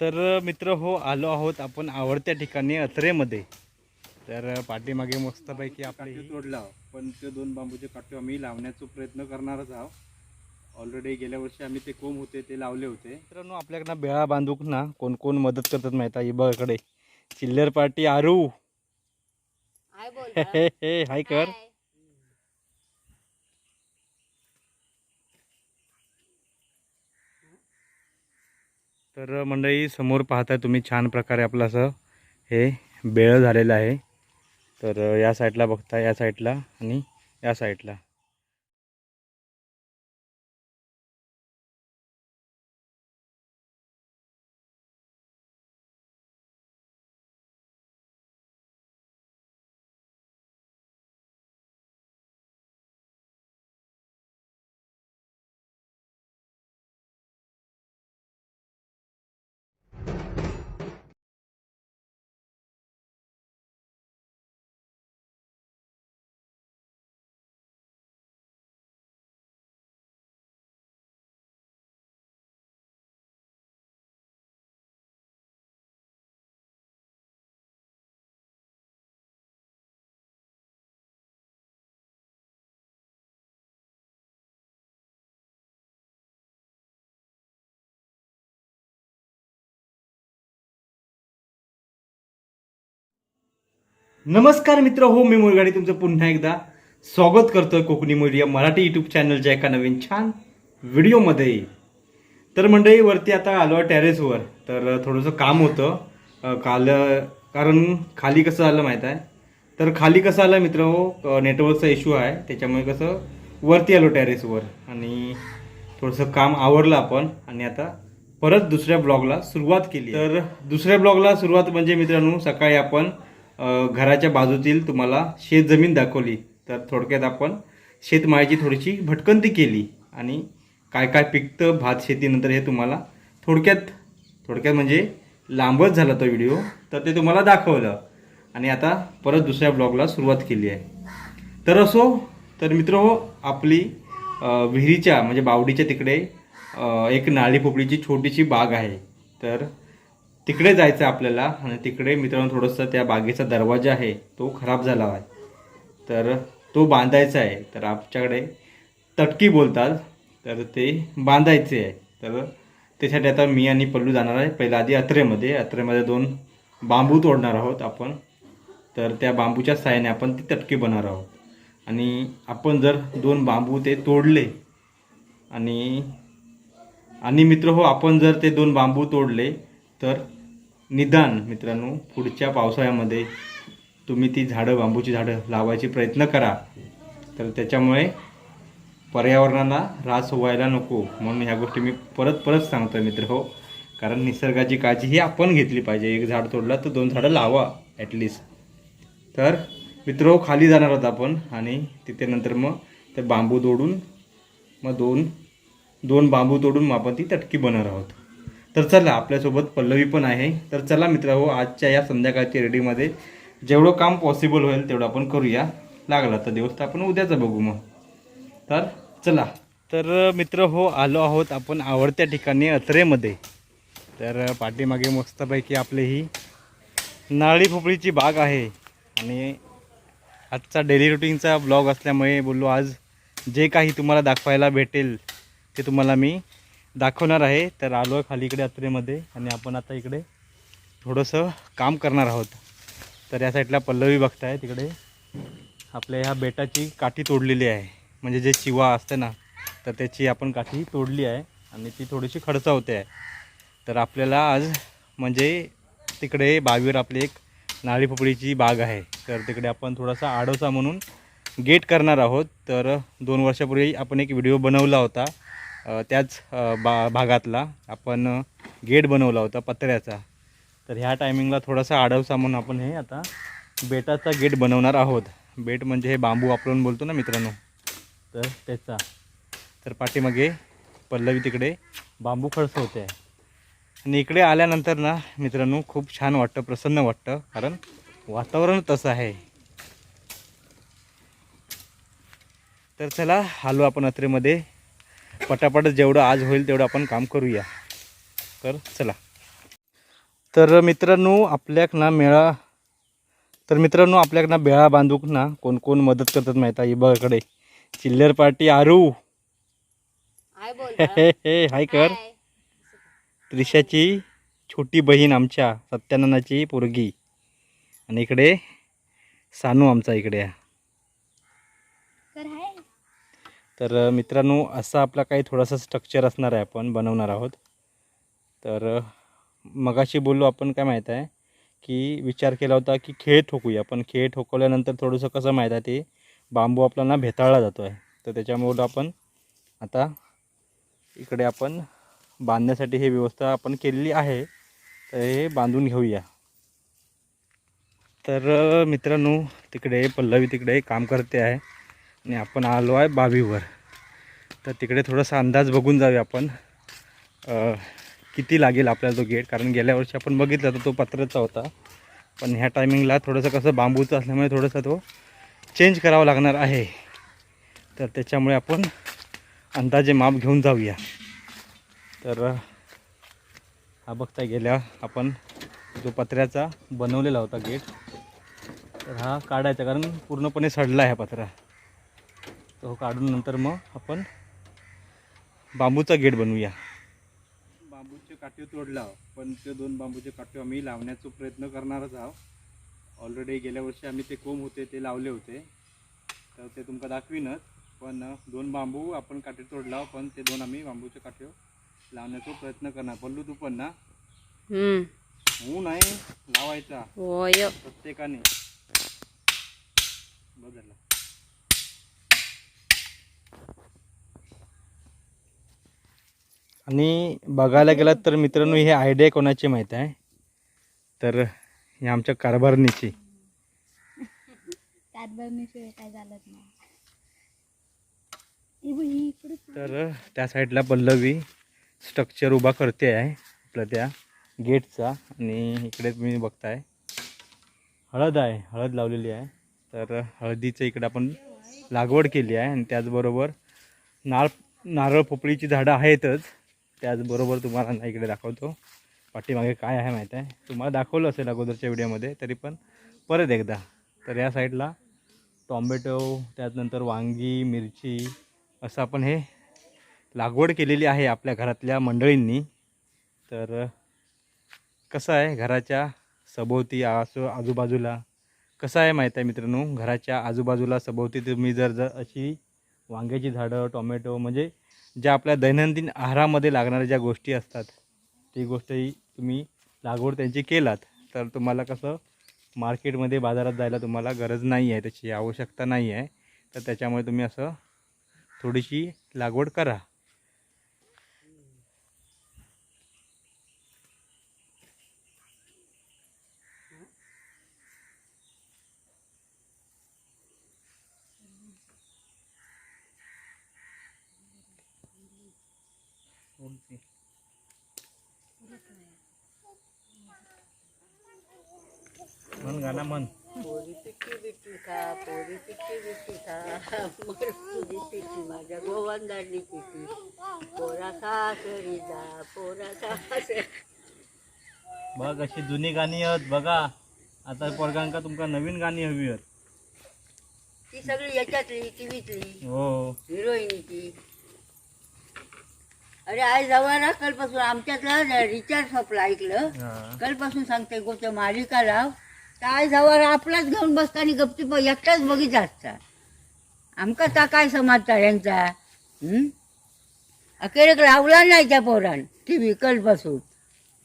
तर मित्र हो आलो आहोत आपण आवडत्या ठिकाणी अत्रेमध्ये. तर पाठीमागे मस्तपैकी आपली तोडला पण ते दोन बांबूचे काठी आम्ही लावण्याचा प्रयत्न करणारच आहोत. ऑलरेडी गेल्या वर्षी आम्ही ते कोंब होते ते लावले होते. मित्रांनो आपल्याकडनं बेळा बांधूक ना कोण कोण मदत करतात माहिती आहे? बघ इकडे चिल्लर पार्टी आरू. हाय बोल हे हे हाय कर. तर मंडळी समोर पाहताय तुम्ही छान प्रकारे आपलं असं हे बेळं झालेलं आहे. तर या साईडला बघता या साईडला आणि या साईडला नमस्कार मित्र हो मी मुलगाडी तुमचं पुन्हा एकदा स्वागत करतोय कोकणी मीडिया मराठी यूट्यूब चॅनलच्या एका नवीन छान व्हिडिओमध्ये. तर मंडळी वरती आता आलो आहे टेरेसवर तर थोडंसं काम होतं. काल कारण खाली कसं आलं माहीत आहे? तर खाली कसं आलं मित्र हो नेटवर्कचा इश्यू आहे. त्याच्यामुळे कसं वरती आलो टेरेसवर आणि थोडंसं काम आवरलं आपण. आणि आता परत दुसऱ्या ब्लॉगला सुरुवात केली तर दुसऱ्या ब्लॉगला सुरुवात म्हणजे मित्रांनो सकाळी आपण घराच्या बाजूतील तुम्हाला शेतजमीन दाखवली. तर थोडक्यात आपण शेतमाळ्याची थोडीशी भटकंती केली आणि काय काय पिकतं भात शेतीनंतर हे तुम्हाला थोडक्यात थोडक्यात म्हणजे लांबच झाला तो व्हिडिओ. तर ते तुम्हाला दाखवलं. आणि आता परत दुसऱ्या ब्लॉगला सुरुवात केली आहे. तर असो तर मित्र हो आपली विहिरीच्या म्हणजे बावडीच्या तिकडे एक नाळी पोपळीची छोटीशी बाग आहे. तर तिकडे जायचं आहे आपल्याला. आणि तिकडे मित्रांनो थोडंसं त्या बागेचा दरवाजा आहे तो खराब झाला आहे. तर तो बांधायचा आहे. तर आमच्याकडे तटकी बोलतात. तर ते बांधायचे आहे. तर त्यासाठी आता मी आणि पल्लू जाणार आहे. पहिला आधी अत्रेमध्ये. अत्रेमध्ये दोन बांबू तोडणार आहोत आपण. तर त्या बांबूच्या साहाय्याने आपण ती तटकी बनणार आहोत. आणि आपण जर दोन बांबू ते तोडले आणि आणि मित्र हो आपण जर ते दोन बांबू तोडले तर निदान मित्रांनो पुढच्या पावसाळ्यामध्ये तुम्ही ती झाडं बांबूची झाडं लावायचे प्रयत्न करा. तर त्याच्यामुळे पर्यावरणाला ऱ्हास व्हायला नको म्हणून ह्या गोष्टी मी परत परत सांगतो मित्र हो. कारण निसर्गाची काळजी ही आपण घेतली पाहिजे. एक झाड तोडलं तर दोन झाडं लावा ॲटलिस्ट तर मित्र हो, खाली जाणार आहोत आपण आणि तिथे नंतर मग ते बांबू तोडून मग दोन दोन बांबू तोडून मग आपण ती तटकी बनवणार आहोत. तर चला आपल्यासोबत पल्लवी पण आहे. तर चला मित्र हो आजच्या या संध्याकाळच्या रेडीमध्ये जेवढं काम पॉसिबल होईल तेवढं आपण करूया. लागला तर दिवस तर आपण उद्याचा बघू मग. तर चला. तर मित्र हो आलो आहोत आपण आवडत्या ठिकाणी अत्रेमध्ये. तर पाठीमागे मस्तपैकी आपली ही नारळी पोपळीची बाग आहे. आणि आजचा डेली रुटीनचा ब्लॉग असल्यामुळे बोललो आज जे काही तुम्हाला दाखवायला भेटेल ते तुम्हाला मी दाखवणार आहे. तर आलो आहे खाली इकडे अत्रेमध्ये आणि आपण आता इकडे थोडंसं काम करणार आहोत. तर या साईडला पल्लवी बघताय. तिकडे आपल्या ह्या बेटाची काठी तोडलेली आहे. म्हणजे जे चिवा असते ना तर त्याची आपण काठी तोडली आहे आणि ती थोडीशी खडचा होते आहे. तर आपल्याला आज म्हणजे तिकडे बावीवर आपली एक नाळीपोपळीची बाग आहे. तर तिकडे आपण थोडासा आडोसा म्हणून गेट करणार आहोत. तर दोन वर्षापूर्वी आपण एक व्हिडिओ बनवला होता. त्याच बा भागातला आपण गेट बनवला होता पत्र्याचा. तर ह्या टायमिंगला थोडासा आडवसा म्हणून आपण हे आता बेटाचा गेट बनवणार आहोत. बेट म्हणजे हे बांबू वापरून बोलतो ना मित्रांनो? तर त्याचा. तर पाठीमागे पल्लवी तिकडे बांबू खडसवते. आहे आणि इकडे आल्यानंतर ना मित्रांनो खूप छान वाटतं प्रसन्न वाटतं कारण वातावरण तसं आहे. तर चला आलो आपण अत्रेमध्ये. पटापट जेवढं आज होईल तेवढं आपण काम करूया. तर चला. तर मित्रांनो आपल्याक ना मेळा तर मित्रांनो आपल्याक ना बेळा बांधूक ना कोण कोण मदत करतात माहिती आहे? बघकडे. चिल्लर पार्टी आरू. हे हे हे हाय कर. त्रिशाची छोटी बहीण आमच्या सत्यानंदाची पोरगी. आणि इकडे सानू आमचा इकडे. आहे. कर हाय. तर मित्रांनो असा आपला काही थोडासा स्ट्रक्चर असणार आहे आपण बनवणार आहोत. तर मगाशी बोललो आपण काय माहीत आहे की विचार केला होता की खेळ ठोकूया. पण खेळ ठोकवल्यानंतर थोडंसं कसं माहीत आहे ते बांबू आपल्याला भेताळला जातो आहे तर त्याच्यामुळं आपण आता इकडे आपण बांधण्यासाठी ही व्यवस्था आपण केलेली आहे. तर हे बांधून घेऊया. तर मित्रांनो तिकडे पल्लवी तिकडे काम करते आहे. आणि आपण आलो आहे बावीवर. तर तिकडे थोडासा अंदाज बघून जाऊया आपण किती लागेल आपल्याला तो गेट? कारण गेल्या वर्षी आपण बघितला तर तो पत्र्याचा होता. पण ह्या टायमिंगला थोडंसं कसं बांबूचं असल्यामुळे थोडंसं तो चेंज करावा लागणार आहे. तर त्याच्यामुळे आपण अंदाजे माप घेऊन जाऊया. तर हा बघता गेल्या आपण जो पत्र्याचा बनवलेला होता गेट तर हा काढायचा कारण पूर्णपणे सडला आहे हा पत्रा. तो काढून नंतर मग आपण बांबूचा गेट बनवूया. बांबूचे काठी तोडला पण ते दोन बांबूचे काठी आम्ही लावण्याचा प्रयत्न करणारच आहोत. ऑलरेडी गेल्या वर्षी आम्ही ते कोंब होते ते लावले होते. तर ते तुमका दाखवीनच पण दोन बांबू आपण काठी तोडला पण ते दोन आम्ही बांबूचे काठी लावण्याचा प्रयत्न करणार. पल्लू तू पण ना? हम्म. होऊ नाही लावायचा. प्रत्येकाने. बदलला. आणि बघायला गेलात तर मित्रांनो ही आयडिया कोणाची माहीत आहे? तर ही आमच्या कारभारणीची. तर त्या साईडला पल्लवी स्ट्रक्चर उभा करते आहे आपल्या त्या गेटचा. आणि इकडे तुम्ही बघताय हळद आहे हळद लावलेली आहे. तर हळदीचं इकडे आपण लागवड केली आहे आणि त्याचबरोबर नाळ नारळ पोपळीची झाडं आहेतच. त्याचबरोबर तुम्हाला ना इकडे दाखवतो. पाठीमागे काय आहे माहीत आहे? तुम्हाला दाखवलं असेल अगोदरच्या व्हिडिओमध्ये तरी पण परत एकदा. तर या साईडला टॉमॅटो त्यानंतर वांगी मिरची असं आपण हे लागवड केलेली आहे आपल्या घरातल्या मंडळींनी. तर कसं आहे घराच्या सभोवती असो आजूबाजूला? कसं आहे माहीत आहे मित्रांनो? घराच्या आजूबाजूला सभोवती तुम्ही जर जर अशी वांग्याची झाडं टोमॅटो म्हणजे ज्या आपल्या दैनंदिन आहारामध्ये लागणाऱ्या ज्या गोष्टी असतात ती गोष्टही तुम्ही लागवड त्यांची केलात तर तुम्हाला कसं मार्केटमध्ये बाजारात जायला तुम्हाला गरज नाही आहे त्याची आवश्यकता नाही आहे तर त्याच्यामुळे तुम्ही असं थोडीशी लागवड करा. म्हण गाणं म्हण. पोरी पिट्टी बिट्टी खा पोरी पिट्टी बिट्टी खा. मोर तुझी पिट्टी माझ्या गोवंदाची पिट्टी. पोरा सासरी जा पोरा सासरी बघ अशी जुनी गाणी आहेत बघा. आता पोरगांका तुमका नवीन गाणी हवी आहेत. ती सगळी याच्यातली टीव्हीतली. हो. हिरोईनीची. अरे आज जवळ कालपासून आमच्यातला रिचार्ज संपला ऐकलं. हा. कालपासून सांगते गोष्ट मालिका लाव तर आज जवळ आपलाच घेऊन बसता आणि गप्ती प- एकटाच बघित असता. आमका ता काय समजता यांचा? हं? अखेर लावला नाही त्या पोरान टी व्ही कालपासून.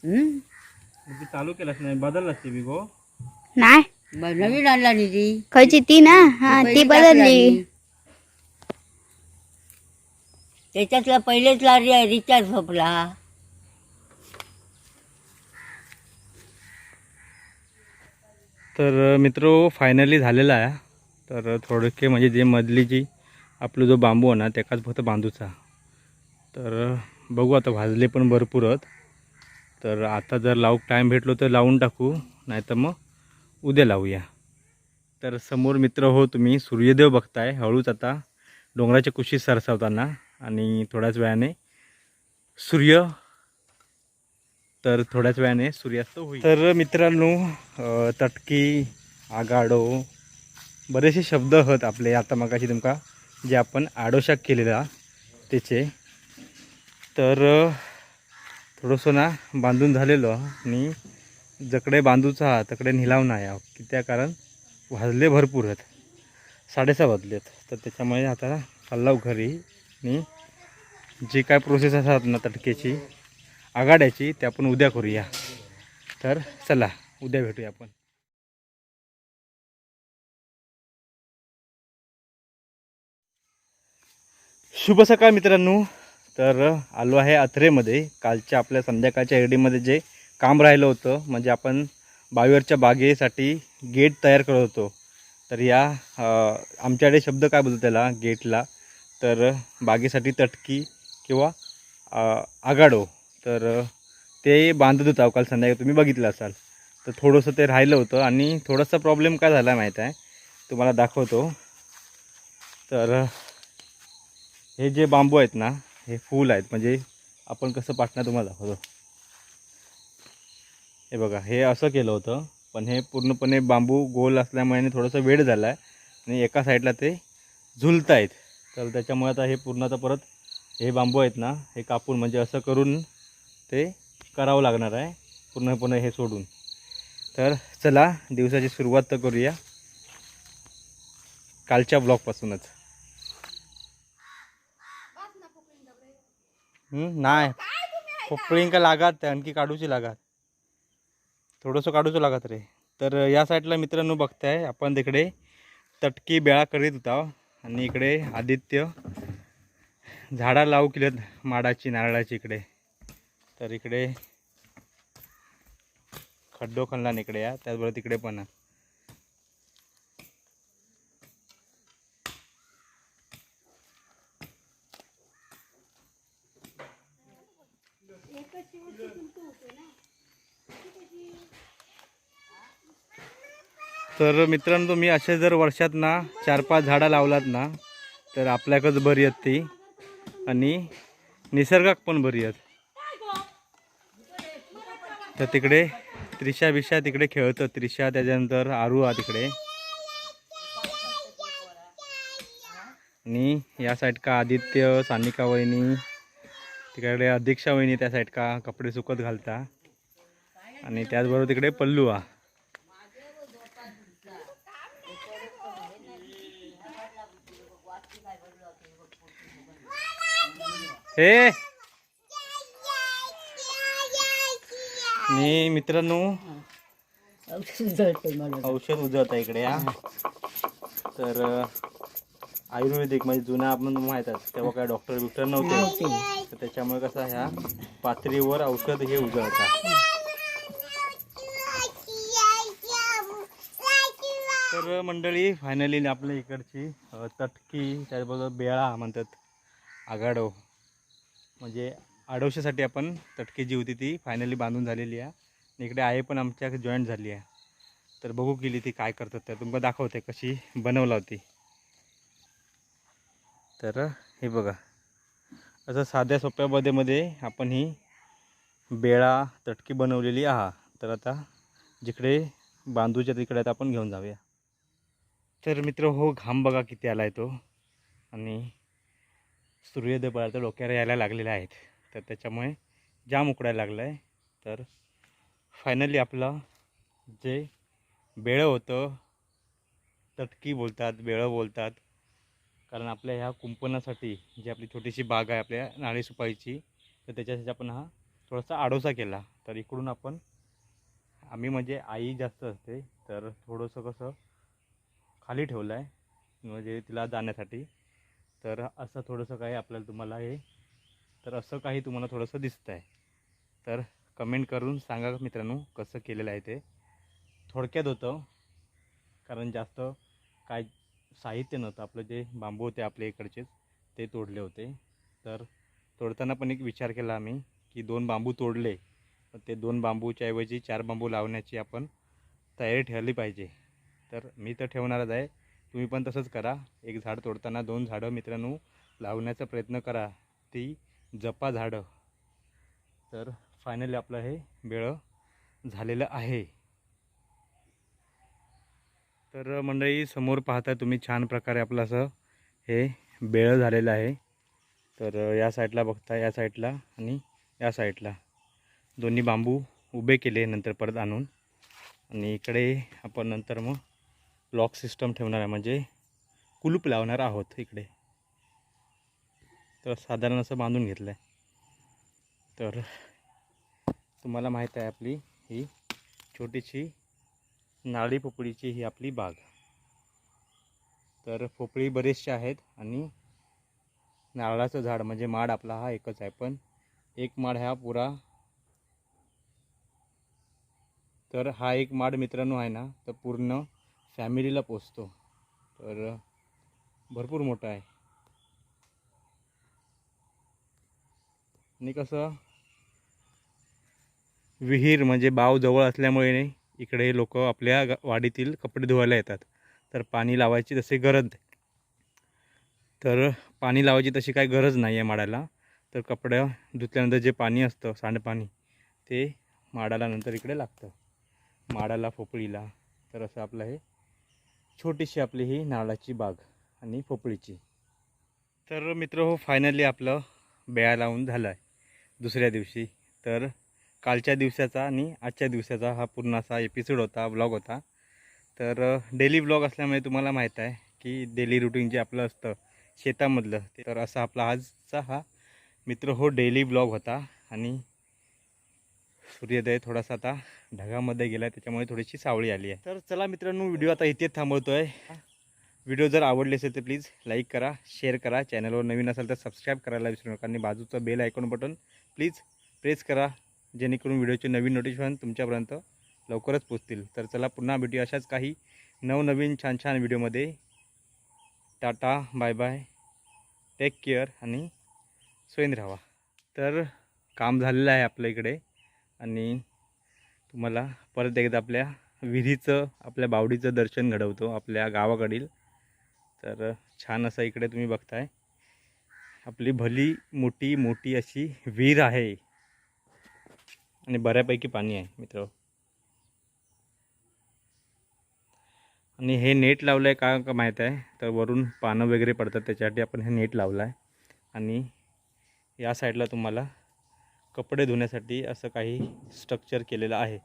हं? मग ती चालू केलास नाही बदललास ती गो. नाही. ब- नवीन आणला निधी. खयची ती ना? हा ती बदलली. त्याच्यातला पहिलेचला रि- रिचार्ज झोपला तर मित्र फायनली झालेला आहे. तर थोडके म्हणजे जे मधली जी आपलं जो बांबू आहे ना त्याकाच फक्त बांधूचा. तर बघू आता भाजले पण भरपूर आहेत तर आता जर लावू टाईम भेटलो तर लावून टाकू नाही तर मग उद्या लावूया. तर समोर मित्र हो तुम्ही सूर्यदेव बघताय हळूच आता डोंगराच्या कुशीत सरसावताना. आणि थोड्याच वेळाने सूर्य तर थोड्याच वेळाने सूर्यास्त होईल. तर मित्रांनो तटकी आगाडो बरेचसे शब्द आहेत आपले. आता मगाशी तुमका जे आपण आडोशाक केलेला त्याचे. तर थोडंसं ना बांधून झालेलो. आणि जकडे बांधूचा हा तकडे निलाव नाही हा. की त्या कारण वाजले भरपूर आहेत साडेसहा वाजले आहेत तर त्याच्यामुळे आता चाललाव घरी. आणि जी काय प्रोसेस असतात ना तटकेची आघाड्याची ते आपण उद्या करूया. तर चला उद्या भेटूया आपण. शुभ सकाळ मित्रांनो. तर आलो आहे अथरेमध्ये कालच्या आपल्या संध्याकाळच्या एडीमध्ये जे काम राहिलं होतं म्हणजे आपण बावीवरच्या बागेसाठी गेट तयार करत होतो. तर या आमच्याकडे शब्द काय बोलतो त्याला? गेटला. तर बागेसाठी तटकी किंवा आघाडो. आगाडो तर ते बांधत होतं काल संध्याकाळी. तुम्ही बघितलं असाल. तर थोडंसं ते राहिलं होतं आणि थोडासा प्रॉब्लेम काय झाला माहीत आहे? तुम्हाला दाखवतो. तर हे जे बांबू आहेत ना हे फूल आहेत. म्हणजे आपण कसं पाटणं तुम्हाला दाखवतो. हे बघा हे असं केलं होतं. पण हे पूर्णपणे बांबू गोल असल्यामुळे थोडंसं वेळ झाला आहे आणि एका साईडला ते झुलत आहेत तर त्याच्यामुळे आता हे पूर्ण आता परत हे बांबू आहेत ना हे कापून म्हणजे असं करून ते करावं लागणार आहे पूर्णपणे हे सोडून. तर चला दिवसाची सुरुवात तर करूया. कालच्या ब्लॉकपासूनच नाही. पोपळींका का लागात? आणखी काढूची लागत. थोडंसं काढूचं लागत रे. तर या साईडला मित्रांनो बघताय आपण तिकडे तटकी बेळा करीत होता. आणि इकडे आदित्य झाडा लावू केलेत माडाची नारळाची इकडे. तर इकडे खड्डो खणला इकडे या. त्याचबरोबर तिकडे पण. तर मित्रांनो तुम्ही असे जर वर्षात ना चार पाच झाडं लावलात ना तर आपल्याकच बरी आहेत ती. आणि निसर्गाक पण बरी आहेत. तर तिकडे त्रिशा बिशा तिकडे खेळतं त्रिशा त्याच्यानंतर आरू हा तिकडे. आणि या साईड का आदित्य सानिका वहिनी तिकडे अध्यक्षा वहिनी त्या साईड का कपडे सुकत घालता. आणि त्याचबरोबर तिकडे पल्लू हा हे. मी मित्रांनो औषध उजवत आहे इकडे हा. तर आयुर्वेदिक म्हणजे जुना आपण माहीत तेव्हा काय डॉक्टर बिक्टर नव्हते. तर त्याच्यामुळे कसं ह्या पातळीवर औषध हे उजळतात तर मंडळी फायनली आपल्या इकडची तटकी त्याचबरोबर बेळा म्हणतात आगाडो म्हणजे आडोशासाठी आपण तटकी जी होती ती फायनली बांधून झालेली आहे. आणि इकडे आहे पण आमच्या जॉईंट झाली आहे. तर बघू गेली ती काय करतात तर तुमका दाखवते कशी बनवला होती. तर हे बघा. असं साध्या सोप्या बदेमध्ये आपण ही बेळा तटकी बनवलेली आहा. तर आता जिकडे बांधूच्या तिकडे आता आपण घेऊन जाऊया. तर मित्र हो घाम बघा किती आला आहे तो. आणि सूर्योदय पदार्थ डोक्याला यायला लागलेले आहेत. तर त्याच्यामुळे जाम उकडायला लागलं आहे तर फायनली आपलं जे बेळं होतं तटकी बोलतात बेळं बोलतात. कारण आपल्या ह्या कुंपणासाठी जी आपली छोटीशी बाग आहे आपल्या नाळी सुपाईची तर त्याच्यासाठी आपण हा थोडासा आडोसा केला. तर इकडून आपण आम्ही म्हणजे आई जास्त असते तर थोडंसं कसं खाली ठेवलं आहे म्हणजे तिला जाण्यासाठी. तर असं थोडंसं काही आपल्याला तुम्हाला हे तर असं काही तुम्हाला थोडंसं दिसतं आहे तर कमेंट करून सांगा मित्रांनो कसं केलेलं आहे ते. थोडक्यात होतं कारण जास्त काय साहित्य नव्हतं. आपलं जे बांबू होते आपल्या इकडचेच ते तोडले होते. तर तोडताना पण एक विचार केला आम्ही की दोन बांबू तोडले ते दोन बांबूच्या ऐवजी चार बांबू लावण्याची आपण तयारी ठेवली पाहिजे. तर मी तर ठेवणारच आहे. तुम्ही पण तसंच करा. एक झाड तोडताना दोन झाडं मित्रांनो लावण्याचा प्रयत्न करा. ती जपा झाडं. तर फायनली आपलं हे बेळं झालेलं आहे. तर मंडळी समोर पाहता तुम्ही छान प्रकारे आपलं असं हे बेळं झालेलं आहे. तर या साईडला बघता या साईडला आणि या साईडला दोन्ही बांबू उभे केले नंतर परत आणून. आणि इकडे आपण नंतर मग लॉक सिस्टम ठेवणार आहे. म्हणजे कुलूप लावणार आहोत इकडे. तर साधारण असं बांधून घेतलं आहे तर तुम्हाला माहीत आहे आपली ही छोटीशी नारळी पोपळीची ही आपली बाग. तर पोपळी बरेचसे आहेत आणि नारळाचं झाड म्हणजे माड आपला हा एकच आहे. पण एक माड हा पुरा तर हा एक माड मित्रांनो आहे ना तर पूर्ण फॅमिलीला पोचतो. तर भरपूर मोठा आहे. आणि कसं विहीर म्हणजे बाव जवळ असल्यामुळे इकडे लोक आपल्या वाडीतील कपडे धुवायला येतात. तर पाणी लावायची तशी गरज नाही. तर पाणी लावायची तशी काही गरज नाही आहे माडाला तर कपड्या धुतल्यानंतर जे पाणी असतं सांडपाणी ते माडाला नंतर इकडे लागतं. माडाला फोपळीला. तर असं आपलं हे छोटीशी आपली ही नारळाची बाग आणि पोपळीची. तर मित्र हो फायनली आपलं बेळा लावून झालं आहे दुसऱ्या दिवशी. तर कालच्या दिवसाचा आणि आजच्या दिवसाचा हा पूर्ण असा एपिसोड होता ब्लॉग होता. तर डेली ब्लॉग असल्यामुळे तुम्हाला माहीत आहे की डेली रुटीन जे आपलं असतं शेतामधलं ते तर असा आपला आजचा हा मित्र हो डेली ब्लॉग होता. आणि सूर्योदय थोडासा आता ढगामध्ये गेला त्याच्यामुळे थोडीशी सावळी आली आहे. तर चला मित्रांनो व्हिडिओ आता इथेच थांबवतो आहे व्हिडिओ जर आवडले असेल तर प्लीज लाईक करा शेअर करा. चॅनलवर नवीन असेल तर सबस्क्राईब करायला विसरू नका आणि बाजूचं bell icon button please press करा जेणेकरून व्हिडिओचे नवीन नोटिफिकेशन तुमच्यापर्यंत लवकरच पोचतील. तर चला पुन्हा भेटूया अशाच काही नवनवीन छान छान व्हिडिओमध्ये. Tata bye bye. Take care आणि स्वयं राहा. तर काम झालेलं आहे आपल्या इकडे. आणि तुम्हाला परत एकदा आपल्या विहिरीचं आपल्या बावडीचं दर्शन घडवतो आपल्या गावाकडील. तर छान असं इकडे तुम्ही बघताय. आपली भली मोठी मोठी अशी विहीर आहे. आणि बऱ्यापैकी पाणी आहे मित्र. आणि हे नेट लावलं आहे का का माहीत आहे? तर वरून पानं वगैरे पडतात त्याच्यासाठी आपण हे नेट लावलं आहे आणि या साईडला तुम्हाला कपडे धुण्यासाठी असं काही स्ट्रक्चर केलेलं आहे.